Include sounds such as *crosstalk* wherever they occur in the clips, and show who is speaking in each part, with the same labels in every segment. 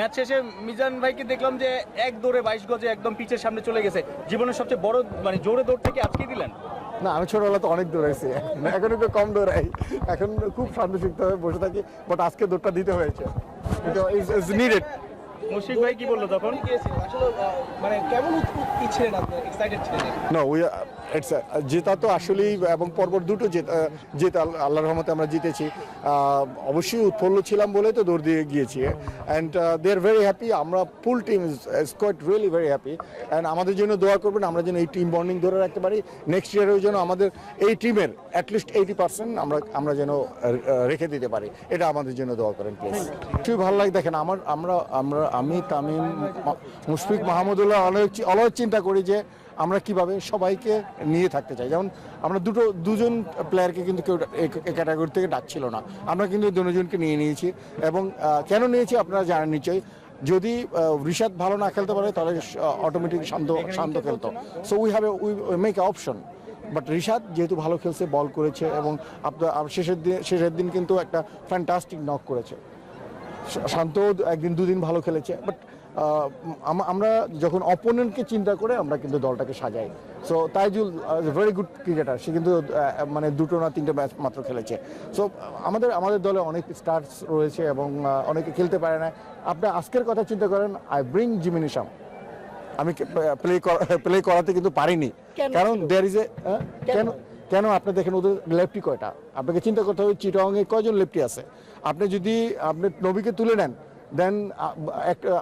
Speaker 1: Match শেষে মিজান ভাইকে দেখলাম যে এক দৌড়ে বাইশ গজে একদম পিচের সামনে চলে গেছে। জীবনের সবচেয়ে বড় মানে জোরে দৌড় থেকে আজকে দিলেন।
Speaker 2: না আমি ছোটবেলা তো অনেক দৌড়াইছি। এখন একটু কম দৌড়াই। এখন খুব শান্তশিক্তভাবে বসে থাকি বাট আজকে দৌড়টা দিতে হয়েছে। নিডেড
Speaker 1: মুশফিক ভাই কি বলল তখন?
Speaker 3: আসলে মানে কেমন ছিলেন আপনি এক্সাইটেড ছিলেন?
Speaker 2: না উই ইটস জেতা তো আসলেই, এবং পরপর দুটো জেতা জেতা আল্লাহ- রহমতে আমরা জিতেছি। অবশ্যই উৎফুল্ল ছিলাম বলে তো দৌড় দিয়ে গিয়েছি। And they are very happy আমরা full team quite really very happy and আমাদের জন্য দোয়া করবেন, আমরা যেন এই টিম বন্ডিং ধরে রাখতে পারি। নেক্সট ইয়ারেও যেন আমাদের এই টিমের অ্যাটলিস্ট এইটি পার্সেন্ট আমরা আমরা যেন রেখে দিতে পারি। এটা আমাদের জন্য দোয়া করেন প্লিজ খুবই ভালো লাগে, দেখেন, আমার, আমরা আমরা, আমি, তামিম মুশফিক মাহমুদুল্লাহ অনেক অনেক চিন্তা করি যে আমরা কীভাবে সবাইকে নিয়ে থাকতে চাই? যেমন আমরা দুটো, দুজন প্লেয়ারকে কিন্তু কেউ ক্যাটাগরি থেকে ডাকছিল না। আমরা কিন্তু দুজনকে নিয়ে নিয়েছি এবং কেন নিয়েছি আপনারা জানেন নিশ্চয়ই। যদি রিশাদ ভালো না খেলতে পারে, তাহলে অটোমেটিক শান্ত শান্ত খেলতো। So we have we make a option but Rishad যেহেতু ভালো খেলছে বল করেছে এবং আপনার শেষের দিন শেষের দিন কিন্তু একটা ফ্যান্টাস্টিক নক করেছে। শান্ত একদিন দুদিন ভালো খেলেছে। বাট আমরা যখন অপোনেন্টকে চিন্তা করে আমরা কিন্তু দলটাকে সাজাই। So Taijul very good cricketer সে কিন্তু মানে দুটো না তিনটে ম্যাচ মাত্র খেলেছে। সো আমাদের আমাদের দলে অনেক স্টার্স রয়েছে এবং অনেকে খেলতে পারে না। আপনি আজকের কথা চিন্তা করেন আই ব্রিং জিমিনিশাম আমি প্লে প্লে *laughs* করাতে কিন্তু পারিনি। কারণ দেয়ার ইজ এ কেন? কেন আপনি দেখেন ওদের লেফটি কয়টা? আপনাকে চিন্তা করতে হবে চিটংয়ে কয়জন লেফটি আছে? আপনি যদি আপনি নবীকে তুলে নেন দেন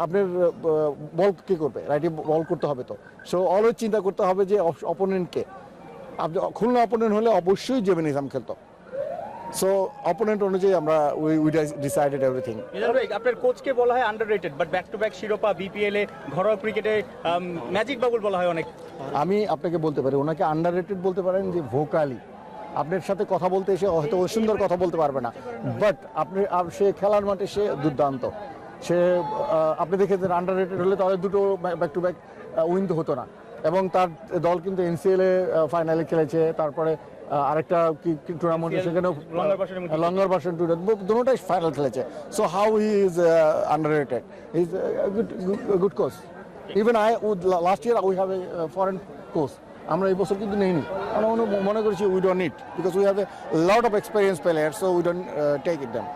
Speaker 2: আপনার বল কে করবে? রাইটে বল করতে হবে তো। সো অলওয়েজ চিন্তা করতে হবে যে অপোনেন্টকে আপনি খুলনা অপোনেন্ট হলে অবশ্যই জেমিনিজম খেলতো। সো অপোনেন্ট অনুযায়ী আমরা উই উই ডিসাইডেড এভরিথিং
Speaker 1: আপনার কোচকে বলা হয় underrated but back to back শিরোপা বিপিএল এ ঘরোয়া ক্রিকেটে ম্যাজিক বাবুল বলা হয় অনেক।
Speaker 2: আমি আপনাকে বলতে পারি ওনাকে আন্ডাররেটেড বলতে পারেন যে ভোকালি আপনার সাথে কথা বলতে এসে হয়তো সুন্দর কথা বলতে পারবে না। বাট আপনি সে খেলার মাঠে সে দুর্দান্ত। সে আপনি দেখেছেন আন্ডার রেটেড হলে তাদের দুটো ব্যাক টু ব্যাক উইন তো হতো না। এবং তার দল কিন্তু এনসিএল এ ফাইনালে খেলেছে। তারপরে আরেকটা কি টুর্নামেন্টে সেখানেও
Speaker 1: লঙ্গর
Speaker 2: ভার্সন টু দুটোটাই ফাইনাল খেলেছে। So how he is underrated is good good coach even I would last year we have a foreign coach আমরা এই বছর কিন্তু নেইনি। আমরা মনে- করছি we don't need because we have a lot of experience player so we don't take it them